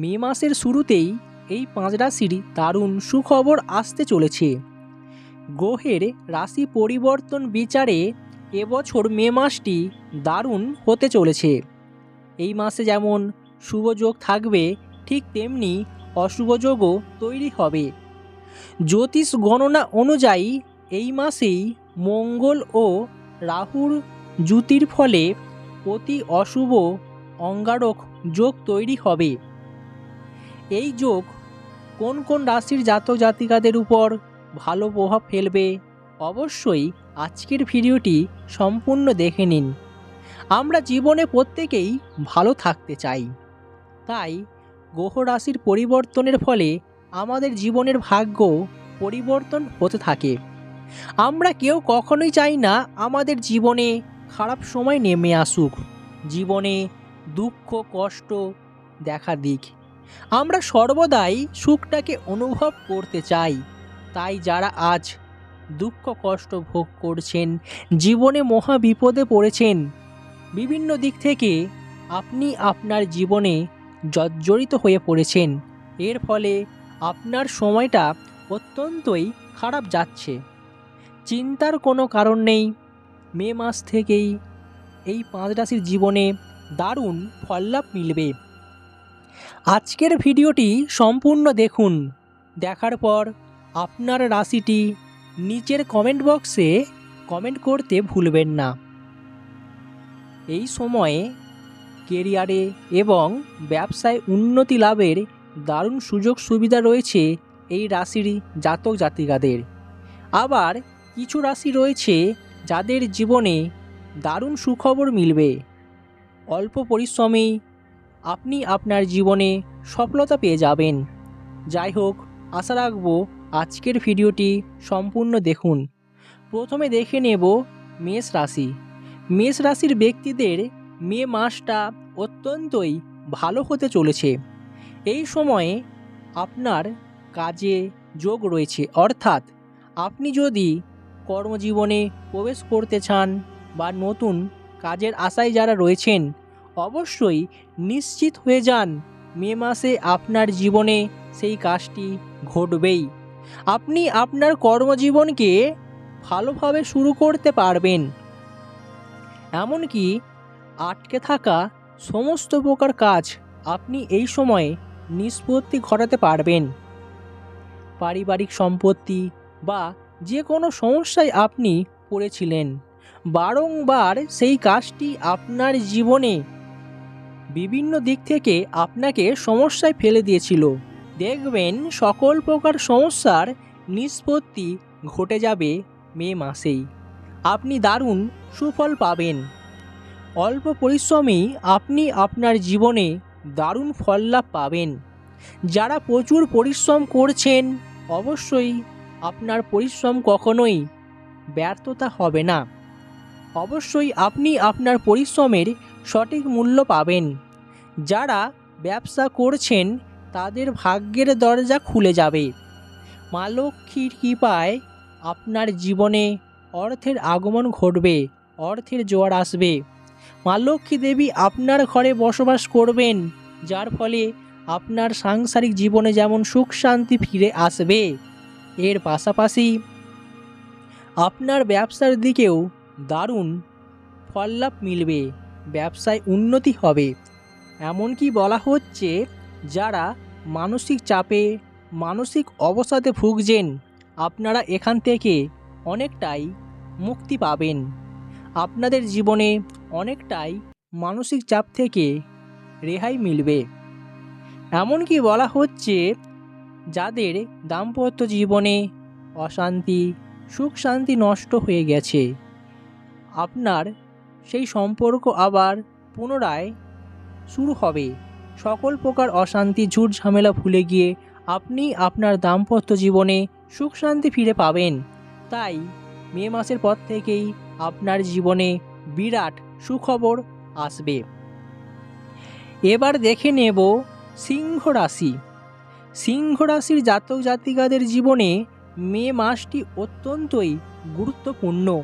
মে মাসের শুরুতেই এই পাঁচ রাশির দারুণ সুখবর আসতে চলেছে। গ্রহের রাশি পরিবর্তন বিচারে এবছর মে মাসটি দারুণ হতে চলেছে। এই মাসে যেমন শুভ যোগ থাকবে, ঠিক তেমনি অশুভ যোগও তৈরি হবে। জ্যোতিষ গণনা অনুযায়ী এই মাসেই মঙ্গল ও রাহুর জ্যুতির ফলে অতি অশুভ, অঙ্গারক যোগ তৈরি হবে। এই যোগ কোন কোন রাশির জাতক জাতিকাদের উপর ভালো প্রভাব ফেলবে? অবশ্যই আজকের ভিডিওটি সম্পূর্ণ দেখে নিন। আমরা জীবনে প্রত্যেকেই ভালো থাকতে চাই। তাই গ্রহ রাশির পরিবর্তনের ফলে আমাদের জীবনের ভাগ্য পরিবর্তন হতে থাকে। আমরা কেউ কখনোই চাই না আমাদের জীবনে খারাপ সময় নেমে আসুক। জীবনে দুঃখ, কষ্ট দেখা দিক। আমরা সর্বদাই সুখটাকে অনুভব করতে চাই। তাই যারা আজ দুঃখ কষ্ট ভোগ করছেন, জীবনে মহা বিপদে পড়েছেন, বিভিন্ন দিক থেকে আপনি আপনার জীবনে জর্জরিত হয়ে পড়েছেন। এর ফলে আপনার সময়টা অত্যন্তই খারাপ যাচ্ছে। চিন্তার কোনো কারণ নেই। মে মাস থেকেই এই পাঁচ রাশির জীবনে দারুণ ফললাভ মিলবে। আজকের ভিডিওটি সম্পূর্ণ দেখুন। দেখার পর আপনার রাশিটি নিচের কমেন্ট বক্সে কমেন্ট করতে ভুলবেন না। এই সময়ে কেরিয়ারে এবং ব্যবসায় উন্নতি লাভের দারুণ সুযোগ সুবিধা রয়েছে এই রাশির জাতক জাতিকাদের। আবার কিছু রাশি রয়েছে যাদের জীবনে দারুণ সুখবর মিলবে। অল্প পরিশ্রমেই আপনি আপনার জীবনে সফলতা পেয়ে যাবেন। যাই হোক, আশা রাখব আজকের ভিডিওটি সম্পূর্ণ দেখুন। প্রথমে দেখে নেব মেষ রাশি। মেষ রাশির ব্যক্তিদের মে মাসটা অত্যন্তই ভালো হতে চলেছে। এই সময়ে আপনার কাজে যোগ রয়েছে। অর্থাৎ আপনি যদি কর্মজীবনে প্রবেশ করতে চান বা নতুন কাজের আশায় যারা রয়েছেন অবশ্যই নিশ্চিত হয়ে যান, মে মাসে আপনার জীবনে সেই কাজটি ঘটবেই। আপনি আপনার কর্মজীবনকে ভালোভাবে শুরু করতে পারবেন। এমনকি আটকে থাকা সমস্ত প্রকার কাজ আপনি এই সময়ে নিষ্পত্তি ঘটাতে পারবেন। পারিবারিক সম্পত্তি বা যে কোনো সমস্যায় আপনি পড়েছিলেন। বারংবার সেই কাজটি আপনার জীবনে বিভিন্ন দিক থেকে আপনাকে সমস্যায় ফেলে দিয়েছিল। দেখবেন সকল প্রকার সমস্যার নিষ্পত্তি ঘটে যাবে মে মাসেই। আপনি দারুণ সুফল পাবেন। অল্প পরিশ্রমেই আপনি আপনার জীবনে দারুণ ফল লাভ পাবেন। যারা প্রচুর পরিশ্রম করছেন, অবশ্যই আপনার পরিশ্রম কখনোই ব্যর্থতা হবে না। অবশ্যই আপনি আপনার পরিশ্রমের সঠিক মূল্য পাবেন। যারা ব্যবসা করছেন, তাদের ভাগ্যের দরজা খুলে যাবে। মা লক্ষ্মীর কৃপায় আপনার জীবনে অর্থের আগমন ঘটবে, অর্থের জোয়ার আসবে। মা লক্ষ্মী দেবী আপনার ঘরে বসবাস করবেন, যার ফলে আপনার সাংসারিক জীবনে যেমন সুখ শান্তি ফিরে আসবে। এর পাশাপাশি আপনার ব্যবসার দিকেও দারুণ ফললাভ মিলবে, ব্যবসায় উন্নতি হবে। এমনকি বলা হচ্ছে যারা মানসিক চাপে, মানসিক অবসাদে ভুগছেন, আপনারা এখান থেকে অনেকটাই মুক্তি পাবেন। আপনাদের জীবনে অনেকটাই মানসিক চাপ থেকে রেহাই মিলবে। এমনকি বলা হচ্ছে যাদের দাম্পত্য জীবনে অশান্তি, সুখ শান্তি নষ্ট হয়ে গেছে। আপনার সেই সম্পর্ক আবার পুনরায় শুরু হবে। সকল প্রকার অশান্তি, ঝুট ঝামেলা ভুলে গিয়ে আপনি আপনার দাম্পত্য জীবনে সুখ শান্তি ফিরে পাবেন। তাই মে মাসের পর থেকেই আপনার জীবনে বিরাট সুখবর আসবে। এবার দেখে নেব সিংহ রাশি। সিংহ রাশির জাতক জাতিকাদের জীবনে মে মাসটি অত্যন্তই গুরুত্বপূর্ণ।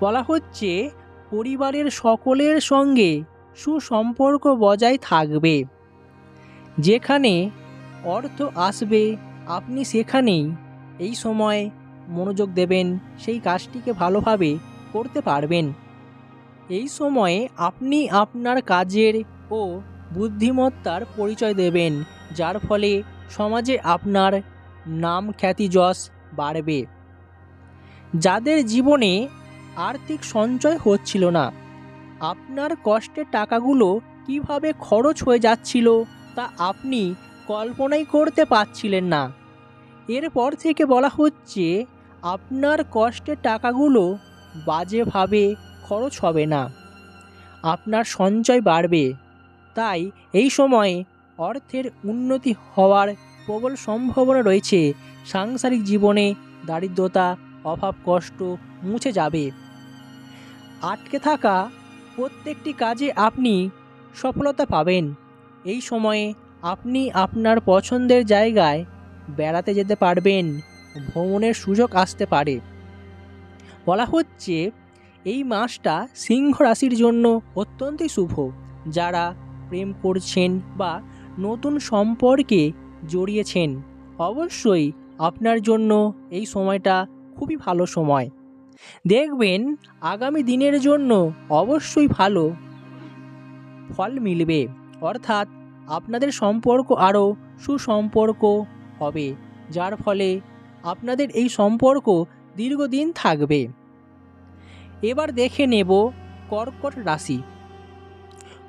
বলা হচ্ছে, পরিবারের সকলের সঙ্গে সুসম্পর্ক বজায় থাকবে। যেখানে অর্থ আসবে, আপনি সেখানেই এই সময় মনোযোগ দেবেন, সেই কাজটিকে ভালোভাবে করতে পারবেন। এই সময়ে আপনি আপনার কাজের ও বুদ্ধিমত্তার পরিচয় দেবেন, যার ফলে সমাজে আপনার নাম খ্যাতি যশ বাড়বে। যাদের জীবনে আর্থিক সঞ্চয় হচ্ছিল না আপনার কষ্টের টাকাগুলো কীভাবে খরচ হয়ে যাচ্ছিল তা আপনি কল্পনাই করতে পারছিলেন না। এরপর থেকে বলা হচ্ছে, আপনার কষ্টের টাকাগুলো বাজেভাবে খরচ হবে না। আপনার সঞ্চয় বাড়বে। তাই এই সময়ে অর্থের উন্নতি হওয়ার প্রবল সম্ভাবনা রয়েছে। সাংসারিক জীবনে দারিদ্রতা, অভাব, কষ্ট মুছে যাবে। আটকে থাকা প্রত্যেকটি কাজে আপনি সফলতা পাবেন। এই সময়ে আপনি আপনার পছন্দের জায়গায় বেড়াতে যেতে পারবেন, ভ্রমণের সুযোগ আসতে পারে। বলা হচ্ছে, এই মাসটা সিংহ রাশির জন্য অত্যন্তই শুভ, যারা প্রেম করছেন বা নতুন সম্পর্কে জড়িয়েছেন। অবশ্যই আপনার জন্য এই সময়টা খুবই ভালো সময়। দেখবেন আগামী দিনের জন্য অবশ্যই ভালো ফল মিলবে। অর্থাৎ আপনাদের সম্পর্ক আরও সুসম্পর্ক হবে, যার ফলে আপনাদের এই সম্পর্ক দীর্ঘদিন থাকবে। এবার দেখে নেব কর্কট রাশি।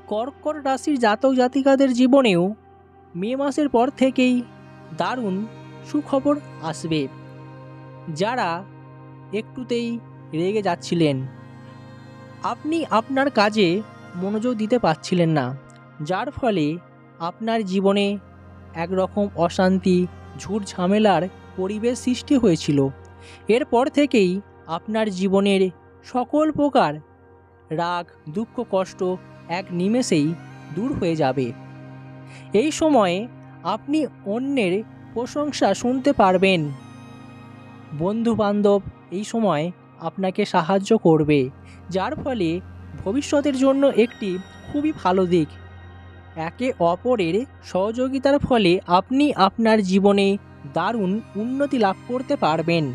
কর্কট রাশির জাতক জাতিকাদের জীবনেও মে মাসের পর থেকেই দারুণ সুখবর আসবে। যারা একটুতেই রেগে যাচ্ছিলেন। আপনি আপনার কাজে মনোযোগ দিতে পারছিলেন না, যার ফলে আপনার জীবনে একরকম অশান্তি ঝুট ঝামেলার পরিবেশ সৃষ্টি হয়েছিল। এরপর থেকেই আপনার জীবনের সকল প্রকার রাগ, দুঃখ, কষ্ট এক নিমেষেই দূর হয়ে যাবে। এই সময়ে আপনি অন্যের প্রশংসা শুনতে পারবেন। বন্ধু বান্ধব এই সময় আপনাকে সাহায্য করবে, যার ফলে ভবিষ্যতের জন্য একটি খুবই ভালো দিক। একে অপরের সহযোগিতার ফলে আপনি আপনার জীবনে দারুণ উন্নতি লাভ করতে পারবেন।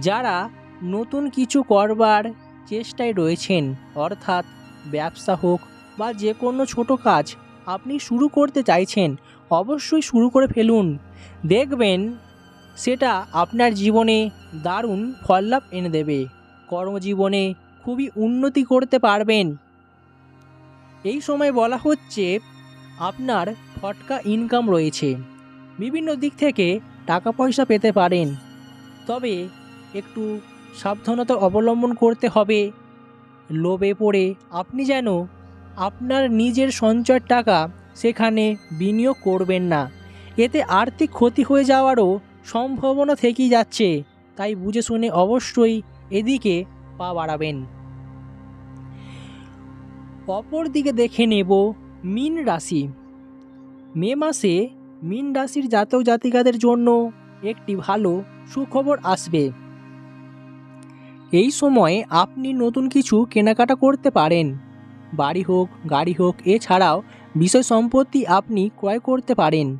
যারা নতুন কিছু করবার চেষ্টায় রয়েছেন, অর্থাৎ ব্যবসা হোক বা যে কোনো ছোটো কাজ আপনি শুরু করতে চাইছেন, অবশ্যই শুরু করে ফেলুন। দেখবেন সেটা আপনার জীবনে দারুণ ফললাভ এনে দেবে। কর্মজীবনে খুবই উন্নতি করতে পারবেন। এই সময় বলা হচ্ছে, আপনার ফটকা ইনকাম রয়েছে। বিভিন্ন দিক থেকে টাকা পয়সা পেতে পারেন। তবে একটু সাবধানতা অবলম্বন করতে হবে। লোভে পড়ে আপনি যেন আপনার নিজের সঞ্চয়ের টাকা সেখানে বিনিয়োগ করবেন না। এতে আর্থিক ক্ষতি হয়ে যাওয়ারও সম্ভাবনা থেকেই যাচ্ছে, তাই বুঝে শুনে অবশ্যই এদিকে পা বাড়াবেন। অপরদিকে দেখে নেব মিন রাশি। মে মাসে মিন রাশির জাতক জাতিকাদের জন্য একটি ভালো সুখবর আসবে। এই সময়ে আপনি নতুন কিছু কেনাকাটা করতে পারেন। বাড়ি হোক, গাড়ি হোক, এছাড়াও বিষয় সম্পত্তি আপনি ক্রয় করতে পারেন।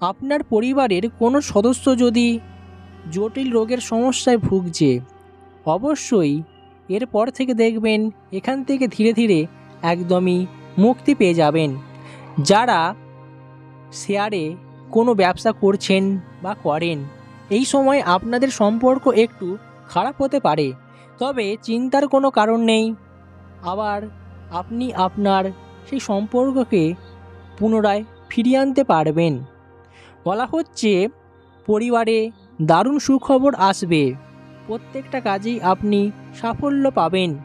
আপনার পরিবারের কোনো সদস্য যদি জটিল রোগের সমস্যায় ভুগছে, অবশ্যই এরপর থেকে দেখবেন এখান থেকে ধীরে ধীরে একদমই মুক্তি পেয়ে যাবেন। যারা শেয়ারে কোনো ব্যবসা করছেন বা করেন, এই সময় আপনাদের সম্পর্ক একটু খারাপ হতে পারে। তবে চিন্তার কোনো কারণ নেই। আবার আপনি আপনার সেই সম্পর্ককে পুনরায় ফিরিয়ে আনতে পারবেন। বলা হচ্ছে, পরিবারে দারুণ সুখবর আসবে। প্রত্যেকটা কাজেই আপনি সাফল্য পাবেন।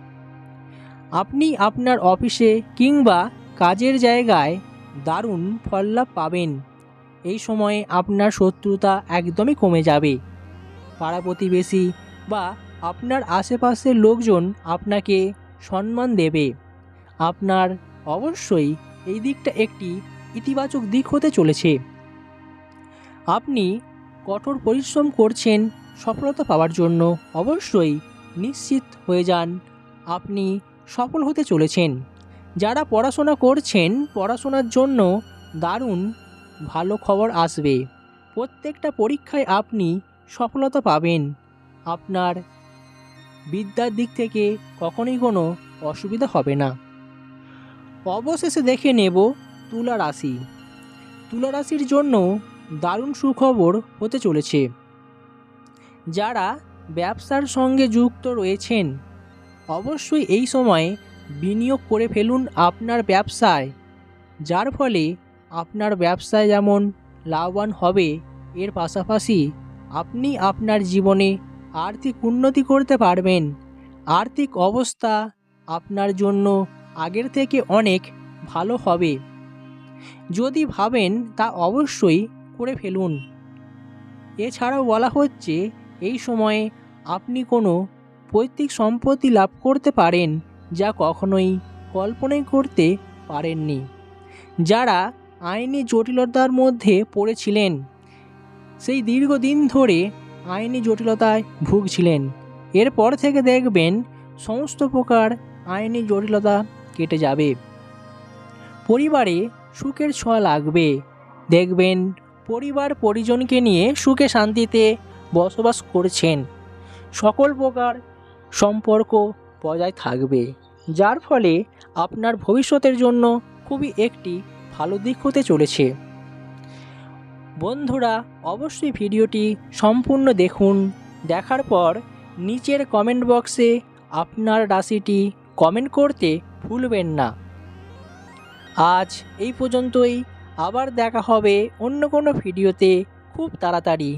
আপনি আপনার অফিসে কিংবা কাজের জায়গায় দারুণ ফললাভ পাবেন। এই সময়ে আপনার শত্রুতা একদমই কমে যাবে। পাড়া প্রতিবেশী বা আপনার আশেপাশের লোকজন আপনাকে সম্মান দেবে। আপনার অবশ্যই এই দিকটা একটি ইতিবাচক দিক হতে চলেছে। আপনি কঠোর পরিশ্রম করছেন সফলতা পাওয়ার জন্য, অবশ্যই নিশ্চিত হয়ে যান। আপনি সফল হতে চলেছেন। যারা পড়াশোনা করছেন, পড়াশোনার জন্য দারুণ ভালো খবর আসবে। প্রত্যেকটা পরীক্ষায় আপনি সফলতা পাবেন। আপনার বিদ্যার দিক থেকে কখনোই কোনো অসুবিধা হবে না। অবশেষে দেখে নেব তুলা রাশি। তুলা রাশির জন্য দারুণ সুখবর হতে চলেছে। যারা ব্যবসার সঙ্গে যুক্ত রয়েছেন, অবশ্যই এই সময় বিনিয়োগ করে ফেলুন আপনার ব্যবসায়। যার ফলে আপনার ব্যবসায় যেমন লাভবান হবে, এর পাশাপাশি আপনি আপনার জীবনে আর্থিক উন্নতি করতে পারবেন। আর্থিক অবস্থা আপনার জন্য আগের থেকে অনেক ভালো হবে। যদি ভাবেন তা অবশ্যই করে ফেলুন। এছাড়াও বলা হচ্ছে, এই সময়ে আপনি কোনো পৈতৃক সম্পত্তি লাভ করতে পারেন যা কখনোই কল্পনাই করতে পারেননি। যারা আইনি জটিলতার মধ্যে পড়েছিলেন, সেই দীর্ঘদিন ধরে আইনি জটিলতায় ভুগছিলেন। এরপর থেকে দেখবেন, সমস্ত প্রকার আইনি জটিলতা কেটে যাবে। পরিবারে সুখের ছোঁয়া লাগবে। দেখবেন পরিবার পরিজনকে নিয়ে সুখে শান্তিতে বসবাস করছেন। সকল প্রকার সম্পর্ক বজায় থাকবে, যার ফলে আপনার ভবিষ্যতের জন্য খুবই একটি ভালো দিক হতে চলেছে। বন্ধুরা, অবশ্যই ভিডিওটি সম্পূর্ণ দেখুন। দেখার পর নিচের কমেন্ট বক্সে আপনার রাশিটি কমেন্ট করতে ভুলবেন না। আজ এই পর্যন্তই। আবার দেখা হবে অন্য কোনো ভিডিওতে খুব তাড়াতাড়ি।